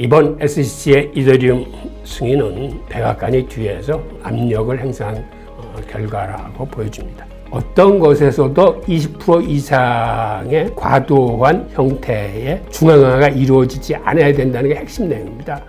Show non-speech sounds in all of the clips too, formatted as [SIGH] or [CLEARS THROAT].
이번 SEC의 이더리움 승인은 백악관이 뒤에서 압력을 행사한 어, 결과라고 보여집니다. 어떤 것에서도 20% 이상의 과도한 형태의 중앙화가 이루어지지 않아야 된다는 게 핵심 내용입니다.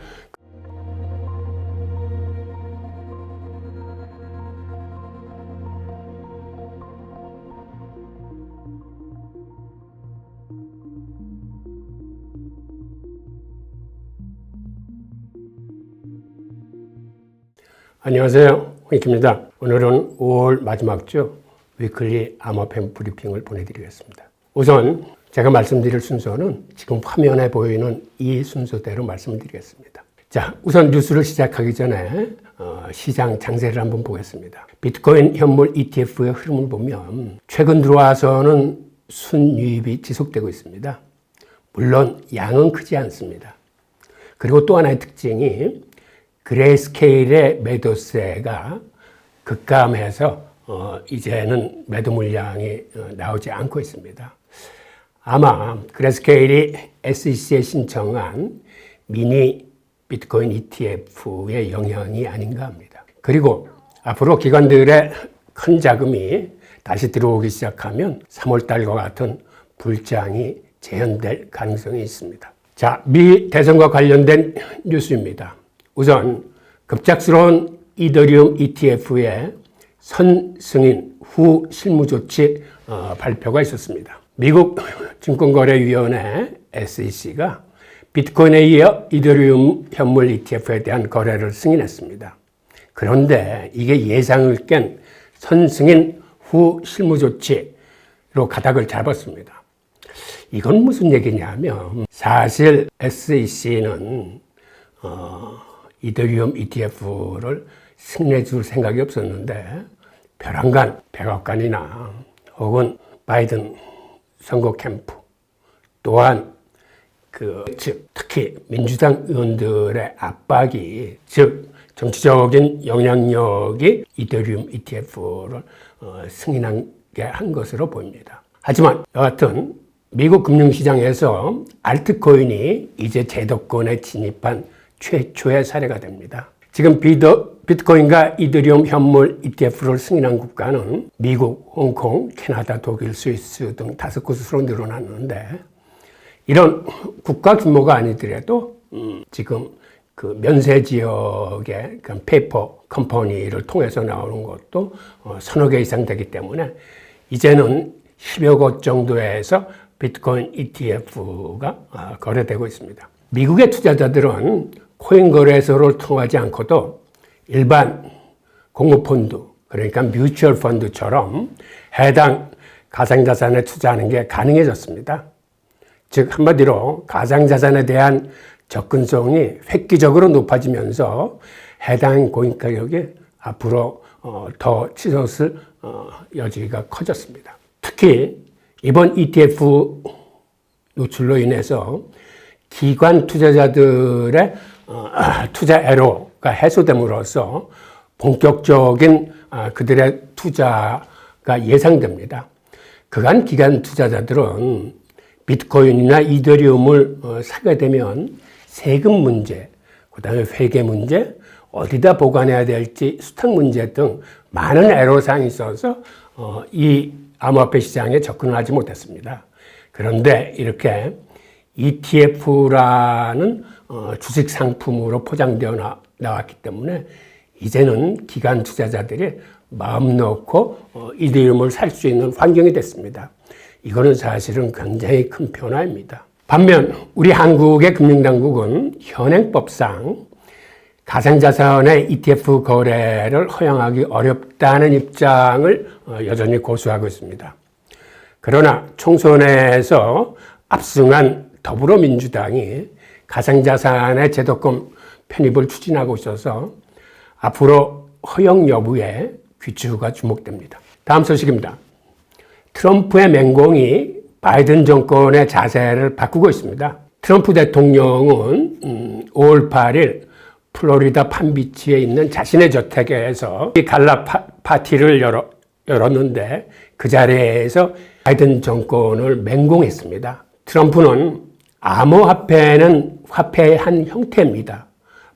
안녕하세요. 홍익입니다. 오늘은 5월 마지막 주 위클리 암호펜 브리핑을 보내드리겠습니다. 우선 제가 말씀드릴 순서는 지금 화면에 보이는 이 순서대로 말씀드리겠습니다. 자, 우선 뉴스를 시작하기 전에 어, 시장 장세를 한번 보겠습니다. 비트코인 현물 ETF의 흐름을 보면 최근 들어와서는 순유입이 지속되고 있습니다. 물론 양은 크지 않습니다. 그리고 또 하나의 특징이 그레이스케일의 매도세가 급감해서 어, 이제는 매도 물량이 어, 나오지 않고 있습니다. 아마 그레이스케일이 SEC에 신청한 미니 비트코인 ETF의 영향이 아닌가 합니다. 그리고 앞으로 기관들의 큰 자금이 다시 들어오기 시작하면 3월 달과 같은 불장이 재현될 가능성이 있습니다. 자, 미 대선과 관련된 뉴스입니다. 우선 급작스러운 이더리움 ETF의 선승인 후 실무 조치 어, 발표가 있었습니다. 미국 증권거래위원회 SEC가 비트코인에 이어 이더리움 현물 ETF에 대한 거래를 승인했습니다. 그런데 이게 예상을 깬 선승인 후 실무 조치로 가닥을 잡았습니다. 이건 무슨 얘기냐면 사실 SEC는 어, 이더리움 ETF를 승인해 줄 생각이 없었는데 벼랑간 백악관이나 혹은 바이든 선거 캠프 또한 그, 즉, 특히 민주당 의원들의 압박이, 즉, 정치적인 영향력이 이더리움 ETF를 어, 승인하게 한 것으로 보입니다. 하지만 여하튼 미국 금융시장에서 알트코인이 이제 제도권에 진입한 최초의 사례가 됩니다. 지금 비더, 비트코인과 이더리움 현물 ETF를 승인한 국가는 미국, 홍콩, 캐나다, 독일, 스위스 등 다섯 곳으로 늘어났는데 이런 국가 규모가 아니더라도 음, 지금 그 면세 지역의 그 페이퍼 컴퍼니를 통해서 나오는 것도 어, 서너 개 이상 되기 때문에 이제는 10여 곳 정도에서 비트코인 ETF가 어, 거래되고 있습니다. 미국의 투자자들은 코인 거래소를 통하지 않고도 일반 공모펀드, 그러니까 뮤추얼 펀드처럼 해당 가상자산에 투자하는 게 가능해졌습니다. 즉, 한마디로 가상자산에 대한 접근성이 획기적으로 높아지면서 해당 고인 가격이 앞으로 어, 더 치솟을 어, 여지가 커졌습니다. 특히 이번 ETF 노출로 인해서 기관 투자자들의 어, [CLEARS THROAT] 투자 애로가 해소됨으로써 본격적인 아, 그들의 투자가 예상됩니다. 그간 기관 투자자들은 비트코인이나 이더리움을 어, 사게 되면 세금 문제, 그 다음에 회계 문제, 어디다 보관해야 될지 수탁 문제 등 많은 애로사항이 있어서 어, 이 암호화폐 시장에 접근을 하지 못했습니다. 그런데 이렇게 ETF라는 어, 주식 상품으로 포장되어 나, 나왔기 때문에 이제는 기관 투자자들이 마음 놓고 어, 이더리움을 살 수 있는 환경이 됐습니다. 이거는 사실은 굉장히 큰 변화입니다. 반면 우리 한국의 금융당국은 현행법상 가상자산의 ETF 거래를 허용하기 어렵다는 입장을 어, 여전히 고수하고 있습니다. 그러나 총선에서 압승한 더불어민주당이 가상자산의 제도권 편입을 추진하고 있어서 앞으로 허용 여부에 귀추가 주목됩니다. 다음 소식입니다. 트럼프의 맹공이 바이든 정권의 자세를 바꾸고 있습니다. 트럼프 대통령은 5월 8일 플로리다 판비치에 있는 자신의 저택에서 갈라 파, 티를 열어, 열었는데 그 자리에서 바이든 정권을 맹공했습니다. 트럼프는 암호화폐는 화폐의 한 형태입니다.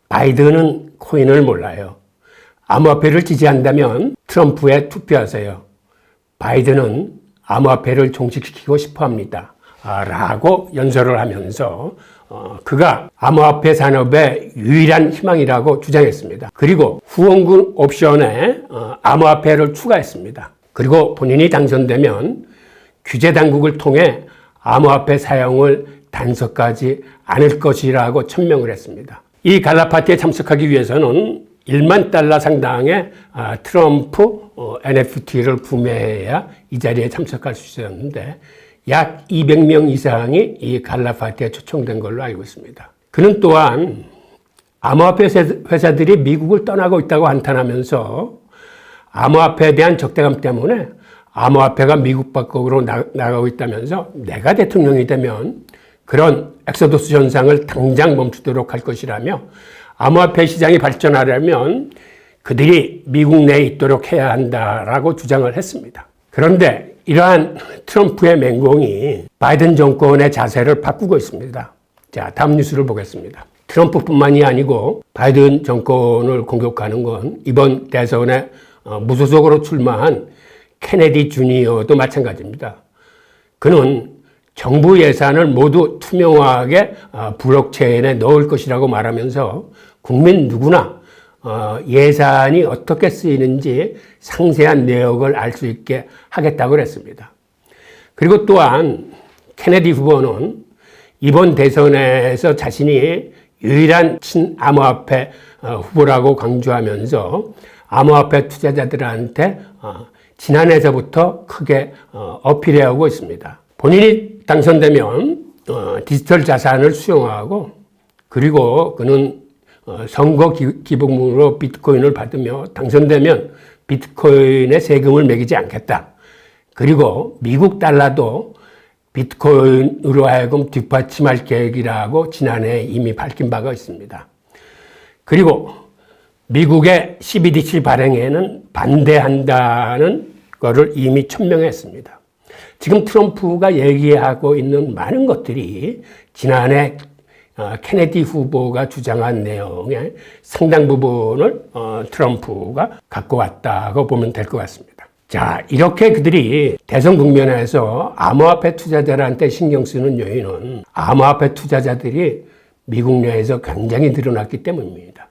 바이든은 코인을 몰라요. 암호화폐를 지지한다면 트럼프에 투표하세요. 바이든은 암호화폐를 종식시키고 싶어 합니다. 아, 라고 연설을 하면서 어, 그가 암호화폐 산업의 유일한 희망이라고 주장했습니다. 그리고 후원금 옵션에 어, 암호화폐를 추가했습니다. 그리고 본인이 당선되면 규제 당국을 통해 암호화폐 사용을 단속하지 않을 것이라고 천명을 했습니다. 이 갈라 파티에 참석하기 위해서는 1만 달러 상당의 아, 트럼프 어, NFT를 구매해야 이 자리에 참석할 수 있었는데 약 200명 이상이 이 갈라 파티에 초청된 걸로 알고 있습니다. 그는 또한 암호화폐 회사들이 미국을 떠나고 있다고 한탄하면서 암호화폐에 대한 적대감 때문에 암호화폐가 미국 밖으로 나, 나가고 있다면서 내가 대통령이 되면 그런 엑소도스 현상을 당장 멈추도록 할 것이라며 암호화폐 시장이 발전하려면 그들이 미국 내에 있도록 해야 한다라고 주장을 했습니다. 그런데 이러한 트럼프의 맹공이 바이든 정권의 자세를 바꾸고 있습니다. 자, 다음 뉴스를 보겠습니다. 트럼프뿐만이 아니고 바이든 정권을 공격하는 건 이번 대선에 어, 무소속으로 출마한 케네디 주니어도 마찬가지입니다. 그는 정부 예산을 모두 투명하게 어, 블록체인에 넣을 것이라고 말하면서 국민 누구나 어, 예산이 어떻게 쓰이는지 상세한 내역을 알 수 있게 하겠다고 했습니다. 그리고 또한 케네디 후보는 이번 대선에서 자신이 유일한 친암호화폐 어, 후보라고 강조하면서 암호화폐 투자자들한테 지난해서부터 크게 어필해오고 있습니다. 본인이 당선되면 디지털 자산을 수용하고 그리고 그는 어, 선거 기 부금으로 비트코인을 받으며 당선되면 비트코인에 세금을 매기지 않겠다. 그리고 미국 달러도 비트코인으로 하여금 뒷받침할 계획이라고 지난해 이미 밝힌 바가 있습니다. 그리고 미국의 CBDC 발행에는 반대한다는 것을 이미 천명했습니다. 지금 트럼프가 얘기하고 있는 많은 것들이 지난해 어, 케네디 후보가 주장한 내용의 상당 부분을 어, 트럼프가 갖고 왔다고 보면 될 것 같습니다. 자, 이렇게 그들이 대선 국면에서 암호화폐 투자자들한테 신경 쓰는 요인은 암호화폐 투자자들이 미국 내에서 굉장히 늘어났기 때문입니다.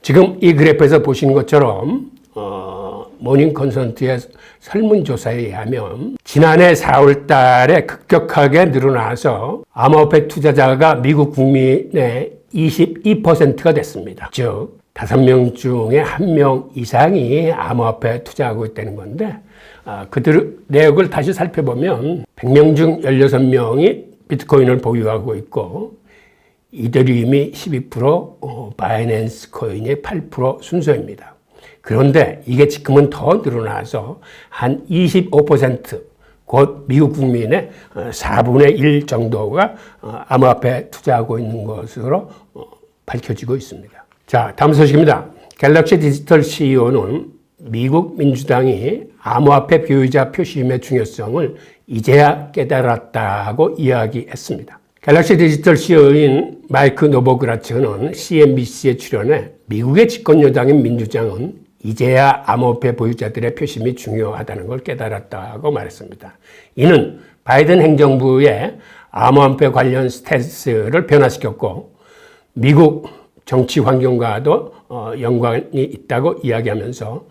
지금 이 그래프에서 보시는 것처럼 어, 모닝 컨설트의 설문조사에 의하면 지난해 4월 달에 급격하게 늘어나서 암호화폐 투자자가 미국 국민의 22%가 됐습니다. 즉, 5명 중에 1명 이상이 암호화폐에 투자하고 있다는 건데, 아, 그들 내역을 다시 살펴보면 100명 중 16명이 비트코인을 보유하고 있고, 이더리움이 12%, 어, 바이낸스 코인이 8% 순서입니다. 그런데 이게 지금은 더 늘어나서 한 25%, 곧 미국 국민의 4분의 어, 1 정도가 어, 암호화폐에 투자하고 있는 것으로 어, 밝혀지고 있습니다. 자, 다음 소식입니다. 갤럭시 디지털 CEO는 미국 민주당이 암호화폐 비유자 표시임의 중요성을 이제야 깨달았다고 이야기했습니다. 갤럭시 디지털 CEO인 마이크 노보그라츠는 CNBC에 출연해 미국의 집권 여당인 민주당은 이제야 암호화폐 보유자들의 표심이 중요하다는 걸 깨달았다고 말했습니다. 이는 바이든 행정부의 암호화폐 관련 스탠스를 변화시켰고 미국 정치 환경과도 어, 연관이 있다고 이야기하면서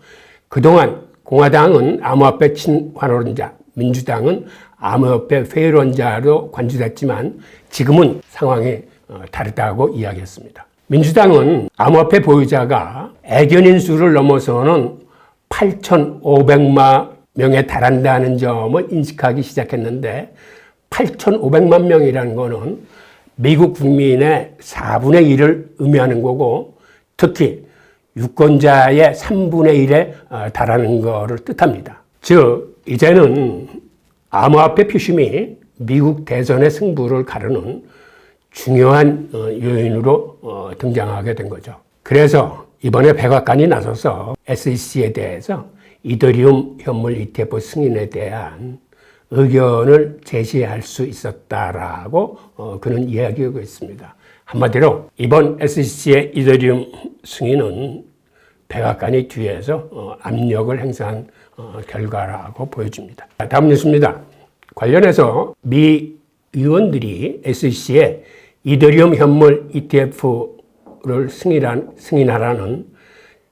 그동안 공화당은 암호화폐 친환원자, 민주당은 암호화폐 회의론자로 관주됐지만 지금은 상황이 어, 다르다고 이야기했습니다. 민주당은 암호화폐 보유자가 애견인 수를 넘어서는 8,500만 명에 달한다는 점을 인식하기 시작했는데 8,500만 명이라는 것은 미국 국민의 4분의 1을 의미하는 거고 특히 유권자의 3분의 1에 어, 달하는 것을 뜻합니다. 즉, 이제는 암호화폐 표심이 미국 대선의 승부를 가르는 중요한 어, 요인으로 어, 등장하게 된 거죠. 그래서 이번에 백악관이 나서서 SEC에 대해서 이더리움 현물 ETF 승인에 대한 의견을 제시할 수 있었다라고 어, 그는 이야기하고 있습니다. 한마디로 이번 SEC의 이더리움 승인은 백악관이 뒤에서 어, 압력을 행사한 어, 결과라고 보여집니다. 다음 뉴스입니다. 관련해서 미 의원들이 SEC에 이더리움 현물 ETF를 승인한, 승인하라는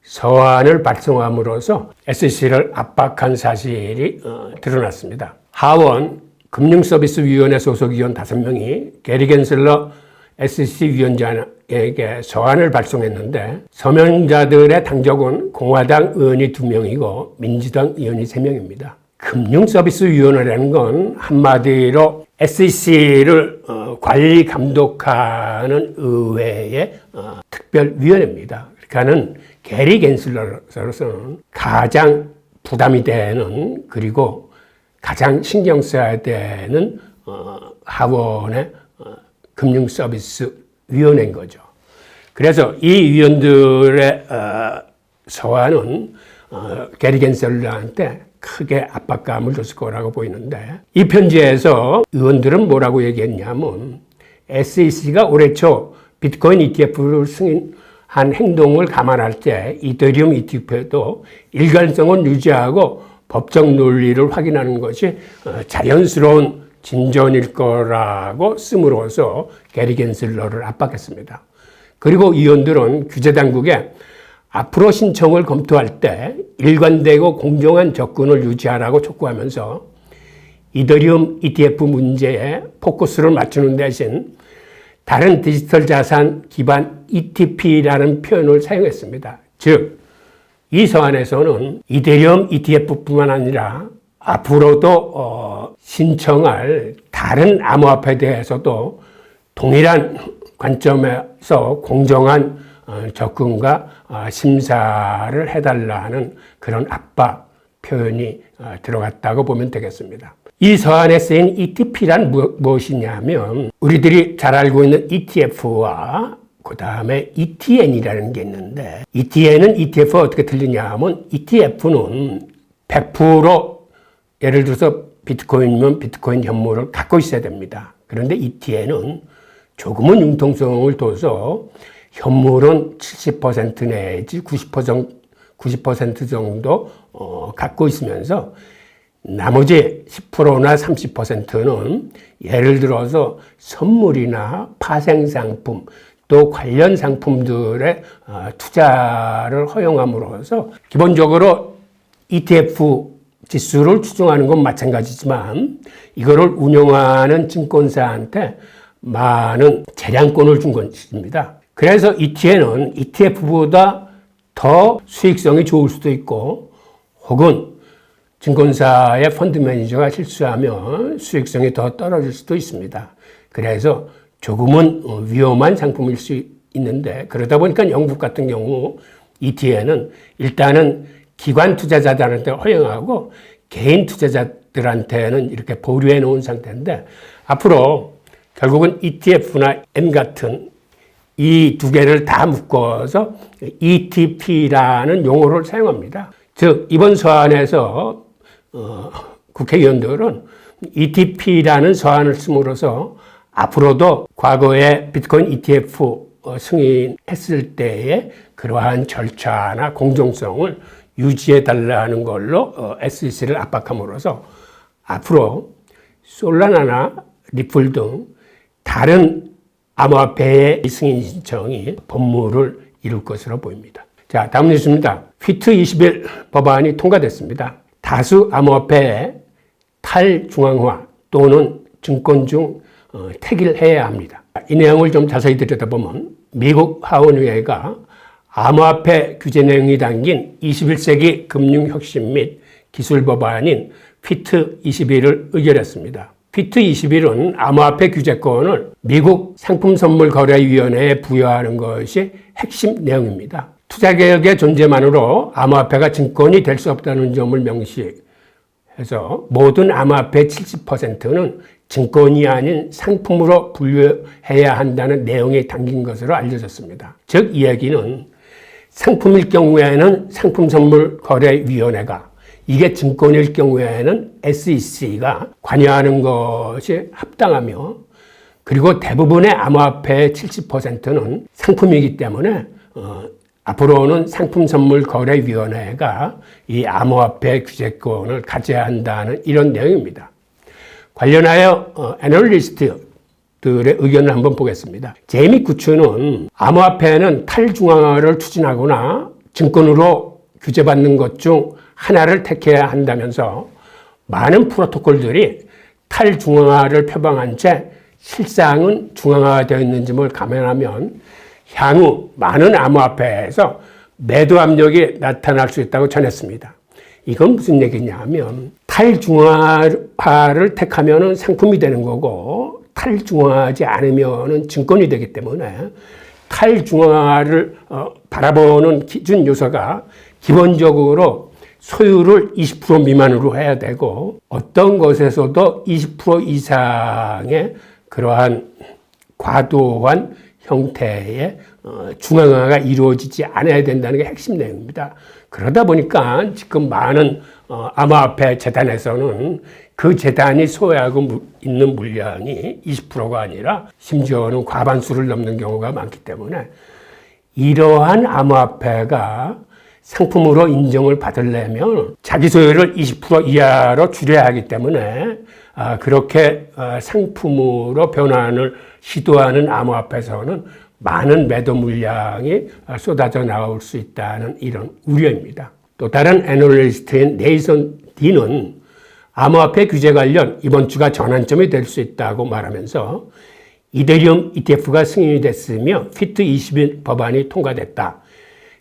서한을 발송함으로써 SEC를 압박한 사실이 어, 드러났습니다. 하원 금융서비스위원회 소속 위원 5명이 게리 겐슬러 SEC 위원장에게 서한을 발송했는데 서명자들의 당적은 공화당 의원이 2명이고 민주당 의원이 3명입니다. 금융서비스위원회라는 건 한마디로 SEC를 어, 관리 감독하는 의회의 어, 특별위원회입니다. 그러니까는 게리 겐슬러로서는 가장 부담이 되는 그리고 가장 신경 써야 되는 어, 하원의 어, 금융 서비스 위원회인 거죠. 그래서 이 위원들의 어, 서한은 어, 게리 겐슬러한테 크게 압박감을 줬을 거라고 보이는데 이 편지에서 의원들은 뭐라고 얘기했냐면 SEC가 올해 초 비트코인 ETF를 승인한 행동을 감안할 때 이더리움 ETF에도 일관성을 유지하고 법적 논리를 확인하는 것이 어, 자연스러운 진전일 거라고 씀으로써 게리 겐슬러를 압박했습니다. 그리고 의원들은 규제 당국에 앞으로 신청을 검토할 때 일관되고 공정한 접근을 유지하라고 촉구하면서 이더리움 ETF 문제에 포커스를 맞추는 대신 다른 디지털 자산 기반 ETP라는 표현을 사용했습니다. 즉, 이 서한에서는 이더리움 ETF뿐만 아니라 앞으로도 어, 신청할 다른 암호화폐에 대해서도 동일한 관점에서 공정한 어, 접근과 어, 심사를 해달라는 그런 압박 표현이 어, 들어갔다고 보면 되겠습니다. 이 서한에 쓰인 ETP란 무엇이냐면 우리들이 잘 알고 있는 ETF와 그 다음에 ETN이라는 게 있는데 ETN은 ETF가 어떻게 틀리냐 하면 ETF는 100% 예를 들어서 비트코인이면 비트코인 현물을 갖고 있어야 됩니다. 그런데 ETN은 조금은 융통성을 둬서 현물은 70% 내지 90% 정도 어, 갖고 있으면서 나머지 10%나 30%는 예를 들어서 선물이나 파생상품 또 관련 상품들의 어, 투자를 허용함으로써 기본적으로 ETF 지수를 추정하는 건 마찬가지지만 이거를 운영하는 증권사한테 많은 재량권을 준 것입니다. 그래서 ETN은 ETF보다 더 수익성이 좋을 수도 있고 혹은 증권사의 펀드 매니저가 실수하면 수익성이 더 떨어질 수도 있습니다. 그래서 조금은 위험한 상품일 수 있는데 그러다 보니까 영국 같은 경우 ETN은 일단은 기관 투자자들한테 허용하고 개인 투자자들한테는 이렇게 보류해 놓은 상태인데 앞으로 결국은 ETF나 M 같은 이 두 개를 다 묶어서 ETP라는 용어를 사용합니다. 즉 이번 서한에서 어, 국회의원들은 ETP라는 서한을 씀으로써 앞으로도 과거에 비트코인 ETF 승인했을 때의 그러한 절차나 공정성을 유지해 달라는 걸로 어, SEC를 압박함으로써 앞으로 솔라나나 리플 등 다른 암호화폐의 승인 신청이 법무를 이룰 것으로 보입니다. 자, 다음 뉴스입니다. 휘트 21 법안이 통과됐습니다. 다수 암호화폐의 탈중앙화 또는 증권 중 어, 택일해야 합니다. 이 내용을 좀 자세히 들여다보면 미국 하원의회가 암호화폐 규제 내용이 담긴 21세기 금융혁신 및 기술 법안인 피트 21을 의결했습니다. 피트 21은 암호화폐 규제권을 미국 상품선물거래위원회에 부여하는 것이 핵심 내용입니다. 투자개혁의 존재만으로 암호화폐가 증권이 될 수 없다는 점을 명시해서 모든 암호화폐 70%는 증권이 아닌 상품으로 분류해야 한다는 내용이 담긴 것으로 알려졌습니다. 즉, 이야기는 상품일 경우에는 상품선물거래위원회가 이게 증권일 경우에는 SEC가 관여하는 것이 합당하며 그리고 대부분의 암호화폐의 70%는 상품이기 때문에 어, 앞으로는 상품선물거래위원회가 이 암호화폐 규제권을 가져야 한다는 이런 내용입니다. 관련하여 어, 애널리스트 들의 의견을 한번 보겠습니다. 제이미 구츠는 암호화폐는 탈중앙화를 추진하거나 증권으로 규제받는 것 중 하나를 택해야 한다면서 많은 프로토콜들이 탈중앙화를 표방한 채 실상은 중앙화되어 있는지를 감안하면 향후 많은 암호화폐에서 매도 압력이 나타날 수 있다고 전했습니다. 이건 무슨 얘기냐 하면 탈중앙화를 택하면 상품이 되는 거고 탈중앙하지 않으면 증권이 되기 때문에 탈중앙화를 어, 바라보는 기준 요소가 기본적으로 소유를 20% 미만으로 해야 되고 어떤 것에서도 20% 이상의 그러한 과도한 형태의 어, 중앙화가 이루어지지 않아야 된다는 게 핵심 내용입니다. 그러다 보니까 지금 많은 어, 암호화폐 재단에서는 그 재단이 소유하고 있는 물량이 20%가 아니라 심지어는 과반수를 넘는 경우가 많기 때문에 이러한 암호화폐가 상품으로 인정을 받으려면 자기 소유를 20% 이하로 줄여야 하기 때문에 아, 그렇게 어, 상품으로 변환을 시도하는 암호화폐에서는 많은 매도 물량이 쏟아져 나올 수 있다는 이런 우려입니다. 또 다른 애널리스트인 네이선 디는 암호화폐 규제 관련 이번 주가 전환점이 될 수 있다고 말하면서 이데리움 ETF가 승인이 됐으며 피트 20일 법안이 통과됐다.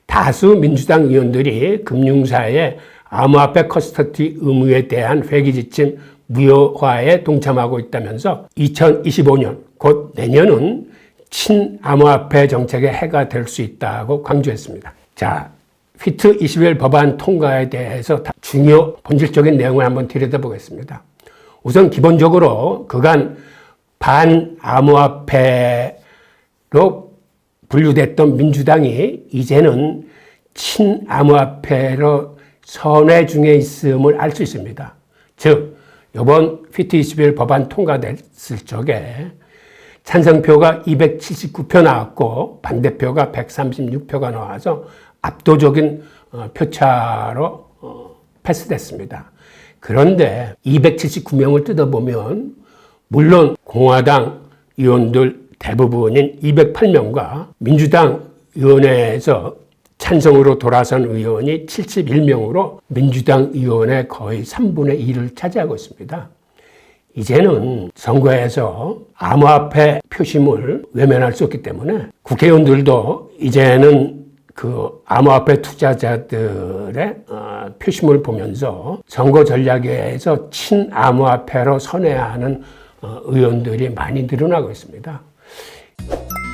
다수 민주당 의원들이 금융사의 암호화폐 커스터티 의무에 대한 회기 지침 무효화에 동참하고 있다면서 2025년 곧 내년은 친암호화폐 정책의 해가 될 수 있다고 강조했습니다. 자, 피트 21 법안 통과에 대해서 중요 본질적인 내용을 한번 들여다보겠습니다. 우선 기본적으로 그간 반암호화폐로 분류됐던 민주당이 이제는 친암호화폐로 선회 중에 있음을 알 수 있습니다. 즉, 이번 피트 21 법안 통과됐을 적에 찬성표가 279표 나왔고 반대표가 136표가 나와서 압도적인 어, 표차로 어, 패스됐습니다. 그런데 279명을 뜯어보면 물론 공화당 의원들 대부분인 208명과 민주당 의원회에서 찬성으로 돌아선 의원이 71명으로 민주당 의원의 거의 3분의 1을 차지하고 있습니다. 이제는 선거에서 암호화폐 표심을 외면할 수 없기 때문에 국회의원들도 이제는 그 암호화폐 투자자들의 어, 표심을 보면서 선거 전략에서 친암호화폐로 선회하는 어, 의원들이 많이 늘어나고 있습니다. you